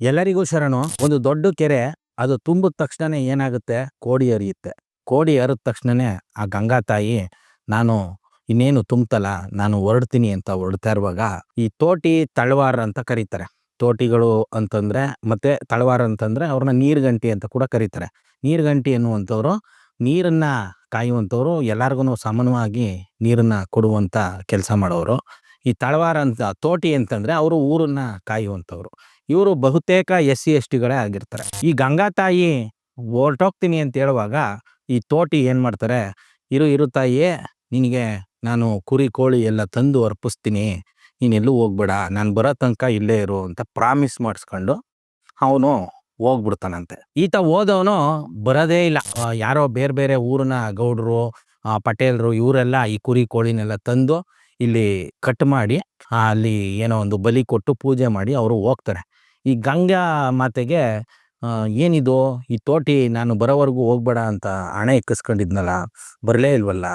ಎಲ್ಲರಿಗೂ ಶರಣು. ಒಂದು ದೊಡ್ಡ ಕೆರೆ, ಅದು ತುಂಬಿದ ತಕ್ಷಣನೇ ಏನಾಗುತ್ತೆ? ಕೋಡಿ ಹರಿಯುತ್ತೆ. ಕೋಡಿ ಹರಿದ ತಕ್ಷಣನೇ ಆ ಗಂಗಾ ತಾಯಿ, ನಾನು ಇನ್ನೇನು ತುಂಬ್ತಲ್ಲ, ನಾನು ಹೊರಡ್ತೀನಿ ಅಂತ ಹೊರಡ್ತಾ ಇರುವಾಗ, ಈ ತೋಟಿ ತಳವಾರ ಅಂತ ಕರೀತಾರೆ. ತೋಟಿಗಳು ಅಂತಂದ್ರೆ, ಮತ್ತೆ ತಳವಾರ ಅಂತಂದ್ರೆ ಅವ್ರನ್ನ ನೀರ್ಗಂಟಿ ಅಂತ ಕೂಡ ಕರೀತಾರೆ. ನೀರ್ಗಂಟಿ ಅನ್ನುವಂಥವ್ರು ನೀರನ್ನ ಕಾಯುವಂಥವ್ರು ಎಲ್ಲಾರ್ಗು ಸಮಾನವಾಗಿ ನೀರನ್ನ ಕೊಡುವಂತ ಕೆಲಸ ಮಾಡೋರು. ಈ ತಳವಾರ ಅಂತ, ತೋಟಿ ಅಂತಂದ್ರೆ, ಅವರು ಊರನ್ನ ಕಾಯುವಂಥವ್ರು. ಇವರು ಬಹುತೇಕ ಎಸ್ ಸಿ ಎಸ್ ಟಿಗಳೇ ಆಗಿರ್ತಾರೆ. ಈ ಗಂಗಾ ತಾಯಿ ಹೊರ್ಟೋಗ್ತೀನಿ ಅಂತ ಹೇಳುವಾಗ ಈ ತೋಟಿ ಏನು ಮಾಡ್ತಾರೆ, ಇರು ಇರು ತಾಯಿಯೇ, ನಿನಗೆ ನಾನು ಕುರಿ, ಕೋಳಿ ಎಲ್ಲ ತಂದು ಅರ್ಪಿಸ್ತೀನಿ. ನೀನೆಲ್ಲೂ ಹೋಗ್ಬೇಡ. ನಾನು ಬರೋ ತನಕ ಇಲ್ಲೇ ಇರು ಅಂತ ಪ್ರಾಮಿಸ್ ಮಾಡಿಸ್ಕೊಂಡು ಅವನು ಹೋಗ್ಬಿಡ್ತಾನಂತೆ. ಈತ ಹೋದವನು ಬರೋದೇ ಇಲ್ಲ. ಯಾರೋ ಬೇರೆ ಬೇರೆ ಊರಿನ ಗೌಡರು ಪಟೇಲ್ರು ಇವರೆಲ್ಲ ಈ ಕುರಿ, ಕೋಳಿನೆಲ್ಲ ತಂದು ಇಲ್ಲಿ ಕಟ್ ಮಾಡಿ, ಅಲ್ಲಿ ಏನೋ ಒಂದು ಬಲಿ ಕೊಟ್ಟು ಪೂಜೆ ಮಾಡಿ ಅವರು ಹೋಗ್ತಾರೆ. ಈ ಗಂಗಾ ಮಾತೆಗೆ ಏನಿದು? ಈ ತೋಟಿ ನಾನು ಬರೋವರೆಗೂ ಹೋಗ್ಬೇಡ ಅಂತ ಹಣೆ ಎಕ್ಕಿಸ್ಕೊಂಡಿದ್ನಲ್ಲ, ಬರಲೇ ಇಲ್ವಲ್ಲ?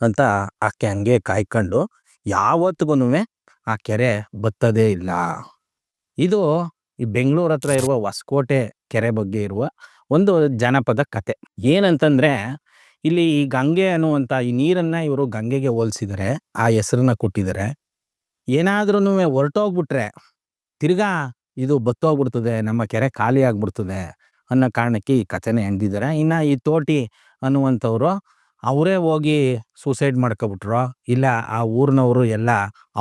ಅಂತ ಆಕೆ ಹಂಗೆ ಕಾಯ್ಕೊಂಡು ಯಾವತ್ತಿಗೂ ಆ ಕೆರೆ ಬತ್ತದೇ ಇಲ್ಲ. ಇದು ಈ ಬೆಂಗಳೂರು ಹತ್ರ ಇರುವ ಹೊಸಕೋಟೆ ಕೆರೆ ಬಗ್ಗೆ ಇರುವ ಒಂದು ಜನಪದ ಕತೆ. ಏನಂತಂದ್ರೆ, ಇಲ್ಲಿ ಈ ಗಂಗೆ ಅನ್ನುವಂತ ಈ ನೀರನ್ನ ಇವರು ಗಂಗೆಗೆ ಹೋಲಿಸಿದರೆ, ಆ ಹೆಸರನ್ನ ಕೊಟ್ಟಿದ್ದಾರೆ ಏನಾದ್ರೂ ಹೊರಟೋಗ್ಬಿಟ್ರೆ, ತಿರ್ಗಾ ಇದು ಬತ್ತೋಗ್ಬಿಡ್ತದೆ, ನಮ್ಮ ಕೆರೆ ಖಾಲಿ ಆಗ್ಬಿಡ್ತದೆ ಅನ್ನೋ ಕಾರಣಕ್ಕೆ ಈ ಕಥೆನ ಎಂದಿದ್ದಾರೆ ಇನ್ನು ಈ ತೋಟಿ ಅನ್ನುವಂಥವ್ರು ಅವರೇ ಹೋಗಿ ಸೂಸೈಡ್ ಮಾಡ್ಕೊಬಿಟ್ರು, ಇಲ್ಲ ಆ ಊರಿನವರು ಎಲ್ಲ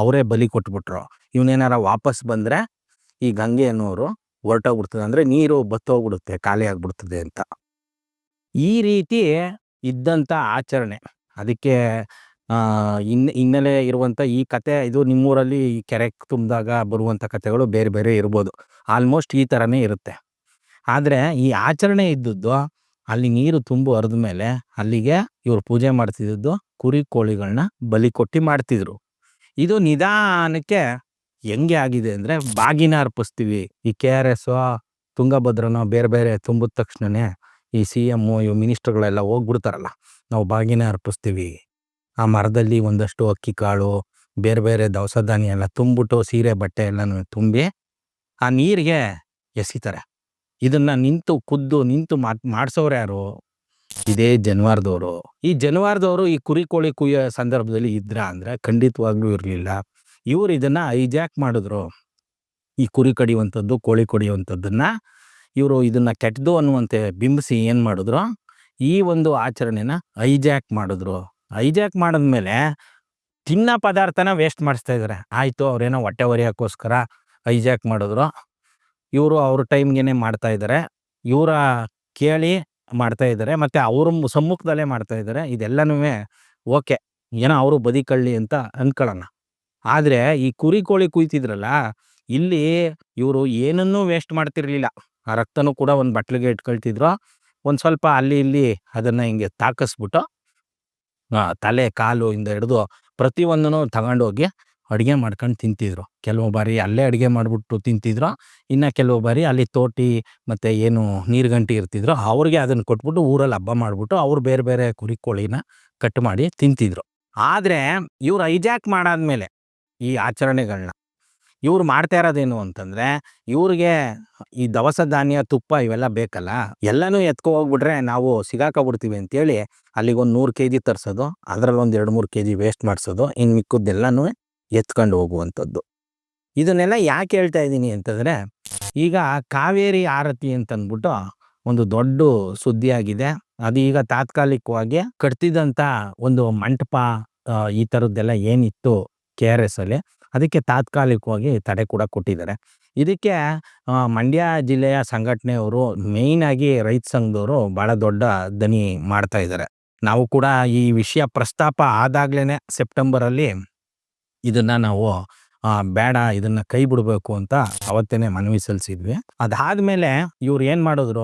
ಅವರೇ ಬಲಿ ಕೊಟ್ಬಿಟ್ರು. ಇವನೇನಾರ ವಾಪಸ್ ಬಂದರೆ ಈ ಗಂಗೆ ಅನ್ನೋರು ಹೊರಟೋಗ್ಬಿಡ್ತದೆ ಅಂದರೆ ನೀರು ಬತ್ತೋಗ್ಬಿಡುತ್ತೆ, ಖಾಲಿ ಆಗ್ಬಿಡ್ತದೆ ಅಂತ. ಈ ರೀತಿ ಇದ್ದಂಥ ಆಚರಣೆ. ಅದಕ್ಕೆ ಆ ಹಿನ್ ಹಿನ್ನೆಲೆ ಇರುವಂಥ ಈ ಕತೆ ಇದು ನಿಮ್ಮೂರಲ್ಲಿ ಈ ಕೆರೆ ತುಂಬಿದಾಗ ಬರುವಂಥ ಕತೆಗಳು ಬೇರೆ ಬೇರೆ ಇರ್ಬೋದು. ಆಲ್ಮೋಸ್ಟ್ ಈ ಥರನೇ ಇರುತ್ತೆ. ಆದ್ರೆ ಈ ಆಚರಣೆ ಇದ್ದದ್ದು ಅಲ್ಲಿ ನೀರು ತುಂಬು ಹರಿದ ಮೇಲೆ ಅಲ್ಲಿಗೆ ಇವ್ರು ಪೂಜೆ ಮಾಡ್ತಿದ್ದದ್ದು ಕುರಿ ಕೋಳಿಗಳನ್ನ ಬಲಿ ಕೊಟ್ಟು ಮಾಡ್ತಿದ್ರು. ಇದು ನಿಧಾನಕ್ಕೆ ಹೆಂಗೆ ಆಗಿದೆ ಅಂದ್ರೆ ಬಾಗಿನ ಅರ್ಪಿಸ್ತೀವಿ. ಈ ಕೆ ಆರ್ ಎಸ್ಸೋ, ತುಂಗಭದ್ರನೋ ಬೇರೆ ಬೇರೆ ತುಂಬಿದ ತಕ್ಷಣನೇ ಈ ಸಿ ಎಂ ಇವು ಮಿನಿಸ್ಟ್ರ್ಗಳೆಲ್ಲ ಹೋಗ್ಬಿಡ್ತಾರಲ್ಲ. ನಾವು ಬಾಗಿನ ಅರ್ಪಿಸ್ತೀವಿ. ಆ ಮರದಲ್ಲಿ ಒಂದಷ್ಟು ಅಕ್ಕಿ ಕಾಳು, ಬೇರೆ ಬೇರೆ ದವಸ ಧಾನ್ಯ ಎಲ್ಲ ತುಂಬಿಟ್ಟು ಸೀರೆ, ಬಟ್ಟೆ ಎಲ್ಲನೂ ತುಂಬಿ ಆ ನೀರಿಗೆ ಎಸಿತಾರೆ. ಇದನ್ನ ನಿಂತು ಕುದ್ದು, ನಿಂತು ಮಾಡ್ ಮಾಡ್ಸೋರು ಯಾರು? ಇದೇ ಜನವಾರದವರು. ಈ ಜನವಾರದವರು ಈ ಕುರಿ, ಕೋಳಿ ಕುಯ್ಯೋ ಸಂದರ್ಭದಲ್ಲಿ ಇದ್ರ ಅಂದ್ರೆ ಖಂಡಿತವಾಗ್ಲೂ ಇರಲಿಲ್ಲ. ಇವ್ರು ಇದನ್ನ ಐಜಾಕ್ ಮಾಡಿದ್ರು. ಈ ಕುರಿ ಕಡಿಯುವಂಥದ್ದು, ಕೋಳಿ ಕಡಿಯುವಂಥದ್ದನ್ನು ಇವರು ಇದನ್ನ ಕೆಟ್ಟದು ಅನ್ನುವಂತೆ ಬಿಂಬಿಸಿ ಏನು ಮಾಡಿದ್ರು? ಈ ಒಂದು ಆಚರಣೆನ ಐಜಾಕ್ ಮಾಡಿದ್ರು. ಐಜಾಕ್ ಮಾಡಿದ್ಮೇಲೆ ತಿನ್ನ ಪದಾರ್ಥನ ವೇಸ್ಟ್ ಮಾಡಿಸ್ತಾ ಇದ್ದಾರೆ ಆಯಿತು, ಅವ್ರೇನೋ ಹೊಟ್ಟೆ ಒರಿಯೋಕ್ಕೋಸ್ಕರ ಹೈಜಾಕ್ ಮಾಡಿದ್ರು. ಇವರು ಅವ್ರ ಟೈಮ್ಗೇನೆ ಮಾಡ್ತಾ ಇದ್ದಾರೆ ಇವರ ಕೇಳಿ ಮಾಡ್ತಾ ಇದ್ದಾರೆ ಮತ್ತು ಅವ್ರ ಸಮ್ಮುಖದಲ್ಲೇ ಮಾಡ್ತಾ ಇದ್ದಾರೆ ಇದೆಲ್ಲನೂ ಓಕೆ, ಏನೋ ಅವರು ಬದಿಕಳ್ಳಿ ಅಂತ ಅಂದ್ಕೊಳ್ಳೋಣ ಆದರೆ ಈ ಕುರಿ ಕೋಳಿ ಕುಯ್ತಿದ್ರಲ್ಲ, ಇಲ್ಲಿ ಇವರು ಏನನ್ನೂ ವೇಸ್ಟ್ ಮಾಡ್ತಿರ್ಲಿಲ್ಲ. ಆ ರಕ್ತನೂ ಕೂಡ ಒಂದು ಬಟ್ಲಿಗೆ ಇಟ್ಕೊಳ್ತಿದ್ರು. ಒಂದು ಸ್ವಲ್ಪ ಅಲ್ಲಿ ಇಲ್ಲಿ ಅದನ್ನು ಹಿಂಗೆ ತಾಕಿಸ್ಬಿಟ್ಟು ತಲೆ, ಕಾಲು ಇಂದ ಹಿಡಿದು ಪ್ರತಿಯೊಂದನ್ನು ತಗೊಂಡೋಗಿ ಅಡುಗೆ ಮಾಡ್ಕೊಂಡು ತಿಂತಿದ್ರು. ಕೆಲವು ಬಾರಿ ಅಲ್ಲೇ ಅಡುಗೆ ಮಾಡ್ಬಿಟ್ಟು ತಿಂತಿದ್ರು. ಇನ್ನು ಕೆಲವು ಬಾರಿ ಅಲ್ಲಿ ತೋಟಿ ಮತ್ತು ಏನು ನೀರುಗಂಟಿ ಇರ್ತಿದ್ರು, ಅವ್ರಿಗೆ ಅದನ್ನು ಕೊಟ್ಬಿಟ್ಟು ಊರಲ್ಲಿ ಹಬ್ಬ ಮಾಡಿಬಿಟ್ಟು ಅವ್ರು ಬೇರೆ ಬೇರೆ ಕುರಿ, ಕೋಳಿನ ಕಟ್ ಮಾಡಿ ತಿಂತಿದ್ರು. ಆದರೆ ಇವ್ರು ಐಜಾಕ್ ಮಾಡಾದ್ಮೇಲೆ ಈ ಆಚರಣೆಗಳನ್ನ ಇವ್ರು ಮಾಡ್ತಾ ಇರೋದೇನು ಅಂತಂದ್ರೆ, ಇವ್ರಿಗೆ ಈ ದವಸ ಧಾನ್ಯ, ತುಪ್ಪ ಇವೆಲ್ಲ ಬೇಕಲ್ಲ, ಎಲ್ಲನೂ ಎತ್ಕೊ ಹೋಗ್ಬಿಟ್ರೆ ನಾವು ಸಿಗಾಕೊಬಿಡ್ತೀವಿ ಅಂತೇಳಿ ಅಲ್ಲಿಗೆ ಒಂದು ನೂರು ಕೆ ಜಿ ತರಿಸೋದು ಅದ್ರಲ್ಲಿ ಎರಡು ಮೂರು ಕೆ ಜಿ ವೇಸ್ಟ್ ಮಾಡಿಸೋದು ಇನ್ನು ಮಿಕ್ಕದ್ದೆಲ್ಲನೂ ಎತ್ಕೊಂಡು ಹೋಗುವಂಥದ್ದು. ಇದನ್ನೆಲ್ಲ ಯಾಕೆ ಹೇಳ್ತಾ ಇದ್ದೀನಿ ಅಂತಂದ್ರೆ, ಈಗ ಕಾವೇರಿ ಆರತಿ ಅಂತಂದ್ಬಿಟ್ಟು ಒಂದು ದೊಡ್ಡ ಸುದ್ದಿ ಆಗಿದೆ ಅದು ಈಗ ತಾತ್ಕಾಲಿಕವಾಗಿ ಕಟ್ತಿದ್ದಂಥ ಒಂದು ಮಂಟಪ ಈ ಥರದ್ದೆಲ್ಲ ಏನಿತ್ತು ಕೆ ಆರ್ ಎಸ್ ಅಲ್ಲಿ ಅದಕ್ಕೆ ತಾತ್ಕಾಲಿಕವಾಗಿ ತಡೆ ಕೂಡ ಕೊಟ್ಟಿದ್ದಾರೆ. ಇದಕ್ಕೆ ಮಂಡ್ಯ ಜಿಲ್ಲೆಯ ಸಂಘಟನೆಯವರು ಮೇಯ್ನಾಗಿ ರೈತ ಸಂಘದವರು ಬಹಳ ದೊಡ್ಡ ದನಿ ಮಾಡ್ತಾ ಇದ್ದಾರೆ. ನಾವು ಕೂಡ ಈ ವಿಷಯ ಪ್ರಸ್ತಾಪ ಆದಾಗ್ಲೇ ಸೆಪ್ಟೆಂಬರಲ್ಲಿ ಇದನ್ನು ನಾವು ಬೇಡ, ಇದನ್ನ ಕೈ ಬಿಡಬೇಕು ಅಂತ ಅವತ್ತೇನೆ ಮನವಿ ಸಲ್ಲಿಸಿದ್ವಿ. ಅದಾದ್ಮೇಲೆ ಇವ್ರು ಏನ್ ಮಾಡಿದ್ರು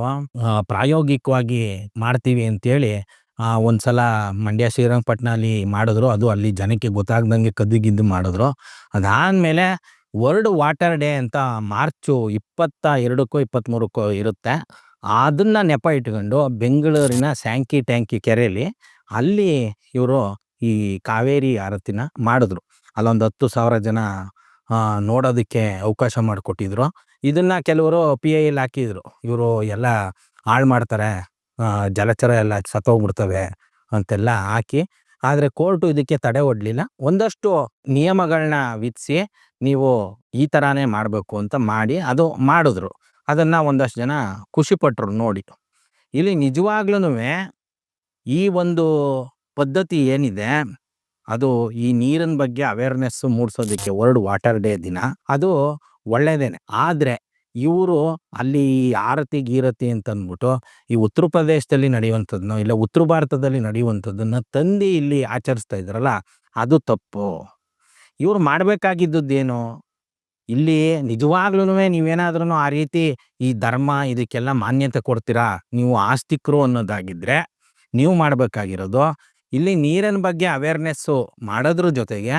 ಪ್ರಾಯೋಗಿಕವಾಗಿ ಮಾಡ್ತೀವಿ ಅಂತೇಳಿ ಆ, ಒಂದ್ಸಲ ಮಂಡ್ಯ ಶ್ರೀರಂಗಪಟ್ಟಣ ಅಲ್ಲಿ ಮಾಡಿದ್ರು. ಅದು ಅಲ್ಲಿ ಜನಕ್ಕೆ ಗೊತ್ತಾಗ್ದಂಗೆ ಕದ್ದಿಗಿದ್ದು ಮಾಡಿದ್ರು. ಅದಾದಮೇಲೆ ವರ್ಲ್ಡ್ ವಾಟರ್ ಡೇ ಅಂತ ಮಾರ್ಚು ಇಪ್ಪತ್ತ ಎರಡಕ್ಕೋ ಇಪ್ಪತ್ತ್ಮೂರಕ್ಕೋ ಇರುತ್ತೆ. ಅದನ್ನ ನೆಪ ಇಟ್ಕೊಂಡು ಬೆಂಗಳೂರಿನ ಸ್ಯಾಂಕಿ ಟ್ಯಾಂಕಿ ಕೆರೆಯಲ್ಲಿ ಅಲ್ಲಿ ಇವರು ಈ ಕಾವೇರಿ ಆರತಿನ ಮಾಡಿದ್ರು. ಅಲ್ಲೊಂದು ಹತ್ತು ಸಾವಿರ ಜನ ನೋಡೋದಕ್ಕೆ ಅವಕಾಶ ಮಾಡಿಕೊಟ್ಟಿದ್ರು. ಇದನ್ನ ಕೆಲವರು ಪಿ ಐ ಹಾಕಿದ್ರು. ಇವರು ಎಲ್ಲ ಹಾಳು ಮಾಡ್ತಾರೆ. ಜಲಚರ ಎಲ್ಲ ಸತ್ತೋಗ್ಬಿಡ್ತವೆ ಅಂತೆಲ್ಲ ಹಾಕಿ, ಆದರೆ ಕೋರ್ಟು ಇದಕ್ಕೆ ತಡೆ ಒಡ್ಲಿಲ್ಲ. ಒಂದಷ್ಟು ನಿಯಮಗಳನ್ನ ವಿಧಿಸಿ ನೀವು ಈ ಥರನೇ ಮಾಡಬೇಕು ಅಂತ ಮಾಡಿ ಅದು ಮಾಡಿದ್ರು. ಅದನ್ನು ಒಂದಷ್ಟು ಜನ ಖುಷಿಪಟ್ಟರು ನೋಡಿ. ಇಲ್ಲಿ ನಿಜವಾಗ್ಲೂ ಈ ಒಂದು ಪದ್ಧತಿ ಏನಿದೆ, ಅದು ಈ ನೀರಿನ ಬಗ್ಗೆ ಅವೇರ್ನೆಸ್ ಮೂಡಿಸೋದಕ್ಕೆ ವರ್ಲ್ಡ್ ವಾಟರ್ ಡೇ ದಿನ, ಅದು ಒಳ್ಳೆಯದೇನೆ ಆದರೆ ಇವರು ಅಲ್ಲಿ ಆರತಿ, ಗೀರತಿ ಅಂತ ಅಂದ್ಬಿಟ್ಟು ಈ ಉತ್ತರ ಪ್ರದೇಶದಲ್ಲಿ ನಡೆಯುವಂಥದ್ದನ್ನು ಇಲ್ಲ ಉತ್ತರ ಭಾರತದಲ್ಲಿ ನಡೆಯುವಂಥದ್ದನ್ನು ತಂದು ಇಲ್ಲಿ ಆಚರಿಸ್ತಾ ಇದ್ರಲ್ಲ ಅದು ತಪ್ಪು. ಇವ್ರು ಮಾಡಬೇಕಾಗಿದ್ದದ್ದೇನು? ಇಲ್ಲಿ ನಿಜವಾಗ್ಲೂ ನೀವೇನಾದ್ರೂ ಆ ರೀತಿ ಈ ಧರ್ಮ ಇದಕ್ಕೆಲ್ಲ ಮಾನ್ಯತೆ ಕೊಡ್ತೀರಾ? ನೀವು ಆಸ್ತಿಕರು ಅನ್ನೋದಾಗಿದ್ರೆ ನೀವು ಮಾಡಬೇಕಾಗಿರೋದು. ಇಲ್ಲಿ ನೀರಿನ ಬಗ್ಗೆ ಅವೇರ್ನೆಸ್ಸು ಮಾಡೋದ್ರ ಜೊತೆಗೆ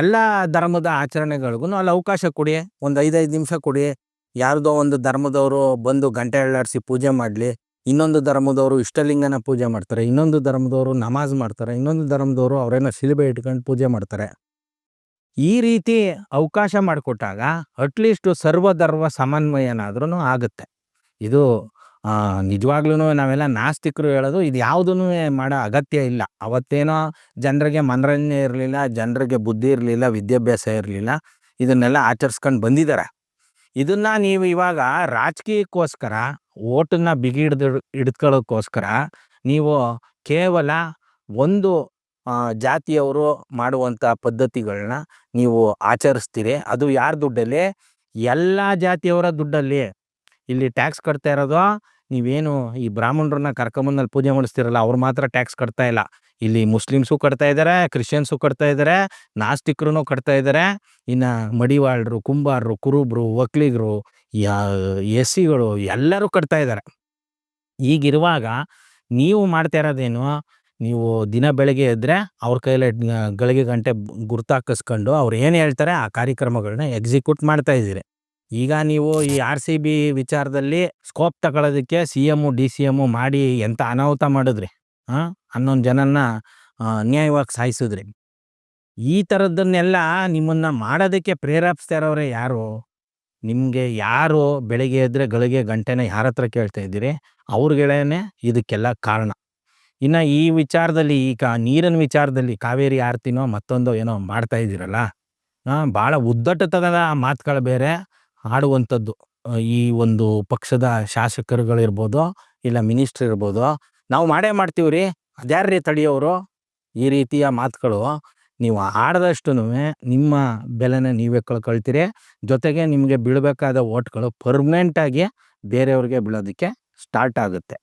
ಎಲ್ಲ ಧರ್ಮದ ಆಚರಣೆಗಳಿಗೂ ಅಲ್ಲಿ ಅವಕಾಶ ಕೊಡಿ, ಒಂದು ಐದೈದು ನಿಮಿಷ ಕೊಡಿ ಯಾರ್ದೋ ಒಂದು ಧರ್ಮದವರು ಬಂದು ಗಂಟೆ ಎಳ್ಳಾಡಿಸಿ ಪೂಜೆ ಮಾಡಲಿ, ಇನ್ನೊಂದು ಧರ್ಮದವರು ಇಷ್ಟಲಿಂಗನ ಪೂಜೆ ಮಾಡ್ತಾರೆ, ಇನ್ನೊಂದು ಧರ್ಮದವರು ನಮಾಜ್ ಮಾಡ್ತಾರೆ, ಇನ್ನೊಂದು ಧರ್ಮದವರು ಅವರೇನೋ ಶಿಲುಬೆ ಇಟ್ಕೊಂಡು ಪೂಜೆ ಮಾಡ್ತಾರೆ. ಈ ರೀತಿ ಅವಕಾಶ ಮಾಡಿಕೊಟ್ಟಾಗ ಅಟ್ಲೀಸ್ಟ್ ಸರ್ವಧರ್ಮ ಸಮನ್ವಯನಾದ್ರೂ ಆಗುತ್ತೆ. ಇದು ನಿಜವಾಗ್ಲೂ ನಾವೆಲ್ಲ ನಾಸ್ತಿಕರು ಹೇಳೋದು ಇದು ಯಾವುದೂ ಮಾಡೋ ಅಗತ್ಯ ಇಲ್ಲ. ಅವತ್ತೇನೋ ಜನರಿಗೆ ಮನರಂಜನೆ ಇರಲಿಲ್ಲ, ಜನರಿಗೆ ಬುದ್ಧಿ ಇರಲಿಲ್ಲ, ವಿದ್ಯಾಭ್ಯಾಸ ಇರಲಿಲ್ಲ, ಇದನ್ನೆಲ್ಲ ಆಚರಿಸ್ಕೊಂಡು ಬಂದಿದ್ದಾರೆ. ಇದನ್ನ ನೀವು ಇವಾಗ ರಾಜಕೀಯಕ್ಕೋಸ್ಕರ, ಓಟನ್ನ ಬಿಗಿ ಹಿಡ್ದು ಹಿಡ್ಕೊಳ್ಳೋಕ್ಕೋಸ್ಕರ ನೀವು ಕೇವಲ ಒಂದು ಜಾತಿಯವರು ಮಾಡುವಂಥ ಪದ್ಧತಿಗಳನ್ನ ನೀವು ಆಚರಿಸ್ತೀರಿ. ಅದು ಯಾರ ದುಡ್ಡಲ್ಲಿ? ಎಲ್ಲ ಜಾತಿಯವರ ದುಡ್ಡಲ್ಲಿ. ಇಲ್ಲಿ ಟ್ಯಾಕ್ಸ್ ಕಟ್ತಾ ಇರೋದು, ನೀವೇನು ಈ ಬ್ರಾಹ್ಮಣರನ್ನ ಕರ್ಕೊಂಬಂದಲ್ಲಿ ಪೂಜೆ ಮಾಡಿಸ್ತಿರಲ್ಲ, ಅವ್ರು ಮಾತ್ರ ಟ್ಯಾಕ್ಸ್ ಕಟ್ತಾ ಇಲ್ಲ. ಇಲ್ಲಿ ಮುಸ್ಲಿಮ್ಸು ಕಟ್ತಾ ಇದ್ದಾರೆ ಕ್ರಿಶ್ಚಿಯನ್ಸು ಕಟ್ತಾ ಇದ್ದಾರೆ ನಾಸ್ತಿಕರು ಕಟ್ತಾ ಇದ್ದಾರೆ ಇನ್ನು ಮಡಿವಾಳರು, ಕುಂಬಾರರು, ಕುರುಬರು ಒಕ್ಲಿಗರು ಯಾ ಎಸ್ ಸಿಗಳು ಎಲ್ಲರೂ ಕಟ್ತಾ ಇದ್ದಾರೆ ಈಗಿರುವಾಗ ನೀವು ಮಾಡ್ತಾ ಇರೋದೇನು, ನೀವು ದಿನ ಬೆಳಗ್ಗೆ ಎದ್ದರೆ ಅವ್ರ ಕೈಯಲ್ಲಿ ಗಳಿಗೆ ಗಂಟೆ ಗುರ್ತಾಕಿಸ್ಕೊಂಡು ಅವ್ರು ಏನು ಹೇಳ್ತಾರೆ, ಆ ಕಾರ್ಯಕ್ರಮಗಳನ್ನ ಎಕ್ಸಿಕ್ಯೂಟ್ ಮಾಡ್ತಾ ಇದ್ದೀರಿ. ಈಗ ನೀವು ಈ ಆರ್ ಸಿ ಬಿ ವಿಚಾರದಲ್ಲಿ ಸ್ಕೋಪ್ ತಗೊಳ್ಳೋದಕ್ಕೆ C M D C M ಮಾಡಿ ಎಂಥ ಅನಾಹುತ ಮಾಡಿದ್ರಿ? ಆ ಹನ್ನೊಂದು ಜನನ್ನ ಆ, ಅನ್ಯಾಯವಾಗಿ ಸಾಯಿಸಿದ್ರಿ. ಈ ಥರದ್ದನ್ನೆಲ್ಲ ನಿಮ್ಮನ್ನ ಮಾಡೋದಕ್ಕೆ ಪ್ರೇರೇಪಿಸ್ತಾ ಇರೋರೆ ಯಾರು? ನಿಮಗೆ ಯಾರು ಬೆಳಗ್ಗೆ ಎದ್ರೆ ಗಳಿಗೆ ಗಂಟೆನ ಯಾರ ಹತ್ರ ಕೇಳ್ತಾ ಇದ್ದೀರಿ? ಅವ್ರಿಗಳೇನೆ ಇದಕ್ಕೆಲ್ಲ ಕಾರಣ. ಇನ್ನು ಈ ವಿಚಾರದಲ್ಲಿ ಈಗ ನೀರಿನ ವಿಚಾರದಲ್ಲಿ ಕಾವೇರಿ ಆರ್ತಿನೋ ಮತ್ತೊಂದೋ ಏನೋ ಮಾಡ್ತಾ ಇದ್ದೀರಲ್ಲ ಭಾಳ ಉದ್ದಟತನದ ಮಾತುಗಳು ಬೇರೆ ಆಡುವಂಥದ್ದು. ಈ ಒಂದು ಪಕ್ಷದ ಶಾಸಕರುಗಳಿರ್ಬೋದು ಇಲ್ಲ ಮಿನಿಸ್ಟ್ರ್ ಇರ್ಬೋದು ನಾವು ಮಾಡೇ ಮಾಡ್ತೀವಿ ರೀ ಅದ್ಯಾರ್ರೀ ತಡೆಯೋರು ಈ ರೀತಿಯ ಮಾತುಗಳು. ನೀವು ಆಡದಷ್ಟು ನಿಮ್ಮ ಬೆಲೆನ ನೀವೇ ಕಳ್ಕೊಳ್ತೀರಿ. ಜೊತೆಗೆ ನಿಮಗೆ ಬೀಳಬೇಕಾದ ಓಟ್ಗಳು ಪರ್ಮನೆಂಟಾಗಿ ಬೇರೆಯವ್ರಿಗೆ ಬೀಳೋದಕ್ಕೆ ಸ್ಟಾರ್ಟ್ ಆಗುತ್ತೆ.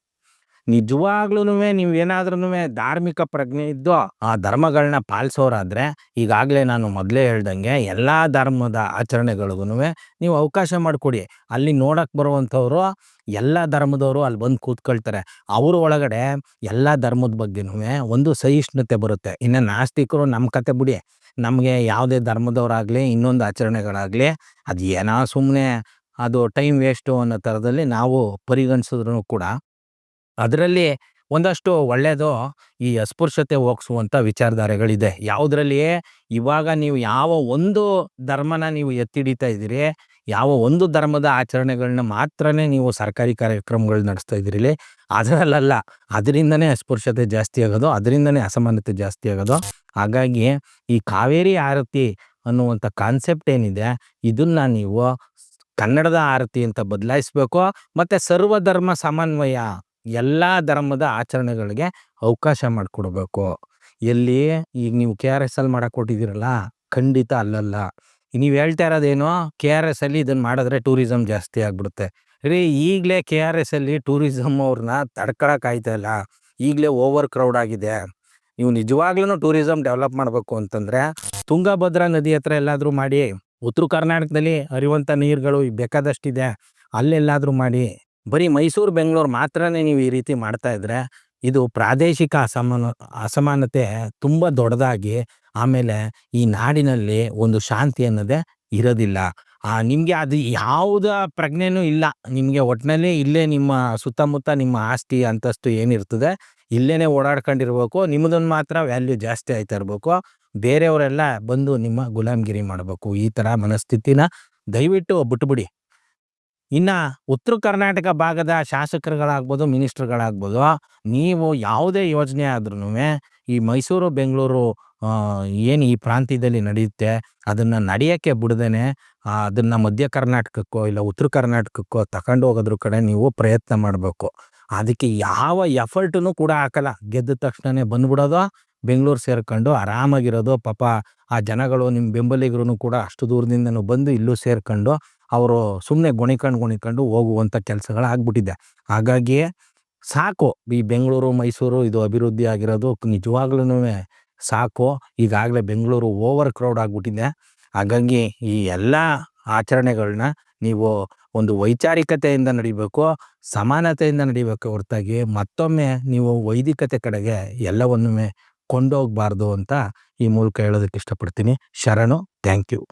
ನಿಜವಾಗ್ಲೂ ನೀವು ಏನಾದ್ರೂ ಧಾರ್ಮಿಕ ಪ್ರಜ್ಞೆ ಇದ್ದು ಆ ಧರ್ಮಗಳನ್ನ ಪಾಲಿಸೋರಾದ್ರೆ ಈಗಾಗಲೇ ನಾನು ಮೊದಲೇ ಹೇಳ್ದಂಗೆ ಎಲ್ಲ ಧರ್ಮದ ಆಚರಣೆಗಳಿಗೂ ನೀವು ಅವಕಾಶ ಮಾಡಿಕೊಡಿ. ಅಲ್ಲಿ ನೋಡಕ್ಕೆ ಬರುವಂಥವ್ರು ಎಲ್ಲ ಧರ್ಮದವರು ಅಲ್ಲಿ ಬಂದು ಕೂತ್ಕೊಳ್ತಾರೆ. ಅವ್ರ ಒಳಗಡೆ ಎಲ್ಲ ಧರ್ಮದ ಬಗ್ಗೆನೂ ಒಂದು ಸಹಿಷ್ಣುತೆ ಬರುತ್ತೆ. ಇನ್ನು ನಾಸ್ತಿಕರು ನಮ್ಮ ಕತೆ ಬಿಡಿ. ನಮಗೆ ಯಾವುದೇ ಧರ್ಮದವರಾಗಲಿ ಇನ್ನೊಂದು ಆಚರಣೆಗಳಾಗಲಿ ಅದು ಏನೋ ಸುಮ್ಮನೆ ಅದು ಟೈಮ್ ವೇಸ್ಟು ಅನ್ನೋ ಥರದಲ್ಲಿ ನಾವು ಪರಿಗಣಿಸಿದ್ರು ಕೂಡ ಅದರಲ್ಲಿ ಒಂದಷ್ಟು ಒಳ್ಳೆಯದು ಈ ಅಸ್ಪೃಶ್ಯತೆ ಹೋಗ್ಸುವಂಥ ವಿಚಾರಧಾರೆಗಳಿದೆ. ಯಾವುದರಲ್ಲಿ ಇವಾಗ ನೀವು ಯಾವ ಒಂದು ಧರ್ಮನ ನೀವು ಎತ್ತಿಡಿತಾ ಇದ್ದೀರಿ, ಯಾವ ಒಂದು ಧರ್ಮದ ಆಚರಣೆಗಳನ್ನ ಮಾತ್ರನೇ ನೀವು ಸರ್ಕಾರಿ ಕಾರ್ಯಕ್ರಮಗಳು ನಡೆಸ್ತಾ ಇದ್ದೀರಿ ಅದರಲ್ಲಲ್ಲ, ಅದರಿಂದನೇ ಅಸ್ಪೃಶ್ಯತೆ ಜಾಸ್ತಿ ಆಗೋದು, ಅದರಿಂದನೇ ಅಸಮಾನತೆ ಜಾಸ್ತಿ ಆಗೋದು. ಹಾಗಾಗಿ ಈ ಕಾವೇರಿ ಆರತಿ ಅನ್ನುವಂಥ ಕಾನ್ಸೆಪ್ಟ್ ಏನಿದೆ, ಇದನ್ನ ನೀವು ಕನ್ನಡದ ಆರತಿ ಅಂತ ಬದಲಾಯಿಸ್ಬೇಕು, ಮತ್ತು ಸರ್ವಧರ್ಮ ಸಮನ್ವಯ ಎಲ್ಲ ಧರ್ಮದ ಆಚರಣೆಗಳಿಗೆ ಅವಕಾಶ ಮಾಡಿಕೊಡ್ಬೇಕು. ಎಲ್ಲಿ ಈಗ ನೀವು ಕೆ ಆರ್ ಎಸ್ ಅಲ್ಲಿ ಮಾಡಕ್ ಕೊಟ್ಟಿದ್ದೀರಲ್ಲ ಖಂಡಿತ ಅಲ್ಲಲ್ಲ. ನೀವು ಹೇಳ್ತಾ ಇರೋದೇನು ಕೆ ಆರ್ ಎಸ್ ಅಲ್ಲಿ ಇದನ್ನ ಮಾಡಿದ್ರೆ ಟೂರಿಸಂ ಜಾಸ್ತಿ ಆಗ್ಬಿಡುತ್ತೆ. ರೀ, ಈಗಲೇ ಕೆ ಆರ್ ಎಸ್ ಅಲ್ಲಿ ಟೂರಿಸಂ ಅವ್ರನ್ನ ತಡ್ಕೊಳಕ್ ಆಯ್ತಲ್ಲ ಇಲ್ಲ? ಈಗಲೇ ಓವರ್ ಕ್ರೌಡ್ ಆಗಿದೆ. ನೀವು ನಿಜವಾಗ್ಲೂ ಟೂರಿಸಂ ಡೆವಲಪ್ ಮಾಡಬೇಕು ಅಂತಂದ್ರೆ, ತುಂಗಭದ್ರಾ ನದಿ ಹತ್ರ ಎಲ್ಲಾದ್ರೂ ಮಾಡಿ, ಉತ್ತರ ಕರ್ನಾಟಕದಲ್ಲಿ ಹರಿಯುವಂಥ ನೀರುಗಳು ಬೇಕಾದಷ್ಟಿದೆ. ಅಲ್ಲೆಲ್ಲಾದ್ರೂ ಮಾಡಿ. ಬರೀ ಮೈಸೂರು, ಬೆಂಗಳೂರು ಮಾತ್ರನೇ ನೀವು ಈ ರೀತಿ ಮಾಡ್ತಾ ಇದ್ರೆ ಇದು ಪ್ರಾದೇಶಿಕ ಅಸಮಾನ, ಅಸಮಾನತೆ ತುಂಬ ದೊಡ್ಡದಾಗಿ ಆಮೇಲೆ ಈ ನಾಡಿನಲ್ಲಿ ಒಂದು ಶಾಂತಿ ಅನ್ನೋದೇ ಇರೋದಿಲ್ಲ. ನಿಮಗೆ ಅದು ಯಾವುದ ಪ್ರಜ್ಞೆನೂ ಇಲ್ಲ. ನಿಮಗೆ ಒಟ್ಟಿನಲ್ಲಿ ಇಲ್ಲೇ ನಿಮ್ಮ ಸುತ್ತಮುತ್ತ ನಿಮ್ಮ ಆಸ್ತಿ, ಅಂತಸ್ತು ಏನಿರ್ತದೆ ಇಲ್ಲೇ ಓಡಾಡ್ಕೊಂಡಿರ್ಬೇಕು ನಿಮ್ಮದೊಂದು ಮಾತ್ರ ವ್ಯಾಲ್ಯೂ ಜಾಸ್ತಿ ಆಯ್ತಾ ಇರಬೇಕು, ಬೇರೆಯವರೆಲ್ಲ ಬಂದು ನಿಮ್ಮ ಗುಲಾಮಗಿರಿ ಮಾಡಬೇಕು. ಈ ಥರ ಮನಸ್ಥಿತಿನ ದಯವಿಟ್ಟು ಬಿಟ್ಬಿಡಿ. ಇನ್ನ ಉತ್ತರ ಕರ್ನಾಟಕ ಭಾಗದ ಶಾಸಕರುಗಳಾಗ್ಬೋದು, ಮಿನಿಸ್ಟರ್ಗಳಾಗ್ಬೋದು, ನೀವು ಯಾವುದೇ ಯೋಜನೆ ಆದ್ರೂ ಈ ಮೈಸೂರು, ಬೆಂಗಳೂರು ಏನು ಈ ಪ್ರಾಂತ್ಯದಲ್ಲಿ ನಡೆಯುತ್ತೆ, ಅದನ್ನು ನಡೆಯೋಕ್ಕೆ ಬಿಡದೇನೆ ಅದನ್ನು ಮಧ್ಯ ಕರ್ನಾಟಕಕ್ಕೋ ಇಲ್ಲ ಉತ್ತರ ಕರ್ನಾಟಕಕ್ಕೋ ತಗೊಂಡು ಹೋಗೋದ್ರ ಕಡೆ ನೀವು ಪ್ರಯತ್ನ ಮಾಡಬೇಕು. ಅದಕ್ಕೆ ಯಾವ ಎಫರ್ಟನ್ನು ಕೂಡ ಹಾಕಲ್ಲ. ಗೆದ್ದ ತಕ್ಷಣನೇ ಬಂದ್ಬಿಡೋದು, ಬೆಂಗಳೂರು ಸೇರ್ಕೊಂಡು ಆರಾಮಾಗಿರೋದು, ಪಾಪ ಆ ಜನಗಳು ನಿಮ್ಮ ಬೆಂಬಲಿಗರು ಕೂಡ ಅಷ್ಟು ದೂರದಿಂದನೂ ಬಂದು ಇಲ್ಲೂ ಸೇರ್ಕೊಂಡು ಅವರು ಸುಮ್ಮನೆ ಗೊಣಿಕೊಂಡು ಗೊಣಿಕೊಂಡು ಹೋಗುವಂಥ ಕೆಲಸಗಳು ಆಗ್ಬಿಟ್ಟಿದೆ ಹಾಗಾಗಿ ಸಾಕು ಈ ಬೆಂಗಳೂರು, ಮೈಸೂರು ಇದು ಅಭಿವೃದ್ಧಿ ಆಗಿರೋದು ನಿಜವಾಗ್ಲೂ ಸಾಕು. ಈಗಾಗಲೇ ಬೆಂಗಳೂರು ಓವರ್ ಕ್ರೌಡ್ ಆಗಿಬಿಟ್ಟಿದೆ. ಹಾಗಾಗಿ ಈ ಎಲ್ಲ ಆಚರಣೆಗಳನ್ನ ನೀವು ಒಂದು ವೈಚಾರಿಕತೆಯಿಂದ ನಡಿಬೇಕು, ಸಮಾನತೆಯಿಂದ ನಡಿಬೇಕು ಹೊರತಾಗಿ ಮತ್ತೊಮ್ಮೆ ನೀವು ವೈದಿಕತೆ ಕಡೆಗೆ ಎಲ್ಲವನ್ನೂ ಕೊಂಡೋಗಬಾರ್ದು ಅಂತ ಈ ಮೂಲಕ ಹೇಳೋದಕ್ಕೆ ಇಷ್ಟಪಡ್ತೀನಿ. ಶರಣು, ಥ್ಯಾಂಕ್ ಯು.